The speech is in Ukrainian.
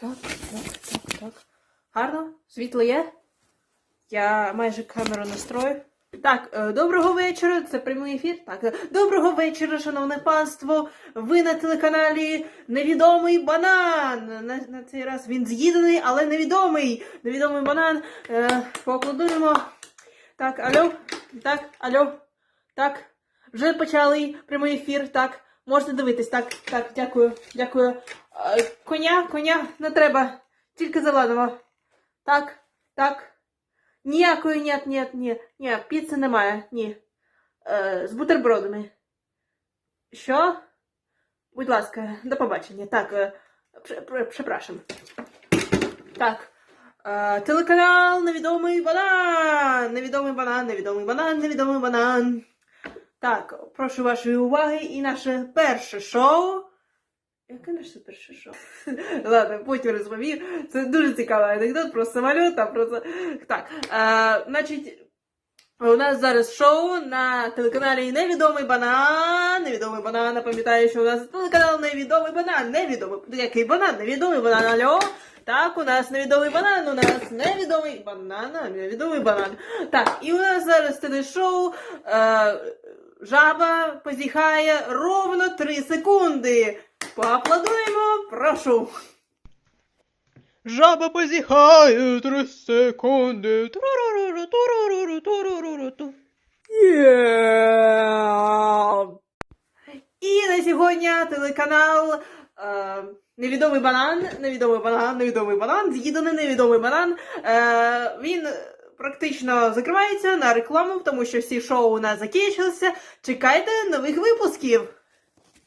Так, так, так, так. Гарно? Світло є? Я майже камеру настрою. Так, е, доброго вечора. Це прямий ефір. Так, е, доброго вечора, шановне панство. Ви на телеканалі Невідомий банан. На, на цей раз він з'їдений, але невідомий. Невідомий банан. Е, поаплодуємо. Так, алло. Так, алло. Так. Вже почали прямий ефір. Так, можете дивитись. Так, так, дякую, дякую. Коня, коня не треба. Тільки зеленого. Так, так. Ніякої, ні, ні, ні, ні, піци немає, ні. Е, з бутербродами. Що? Будь ласка, до побачення. Так, е, пр- пр- Так. Е, телеканал Невідомий банан. Невідомий банан, невідомий банан, невідомий банан. Так, прошу вашої уваги і наше перше шоу. Наше перше шоу? Ладно, потім розповім. Це дуже цікавий анекдот про самоліт, про. Так, е, значить, у нас зараз шоу на телеканалі Невідомий банан. Невідомий банан. Напам'ятаю, що у нас телеканал Невідомий банан. Невідомий. Який банан? Невідомий банан. Алло. Так, у нас невідомий банан, у нас невідомий банан, невідомий банан. Так, і у нас зараз телешоу е, жаба позіхає ровно 3 секунди. Поаплодуємо, прошу. Жаба позіхає 3 секунди. Туруруру, туруруру, туруруру, ту. І на сьогодні телеканал е, Невідомий банан, невідомий банан, невідомий банан, з'їдений невідомий банан. Е, він практично закривається на рекламу, тому що всі шоу у нас закінчилися. Чекайте нових випусків.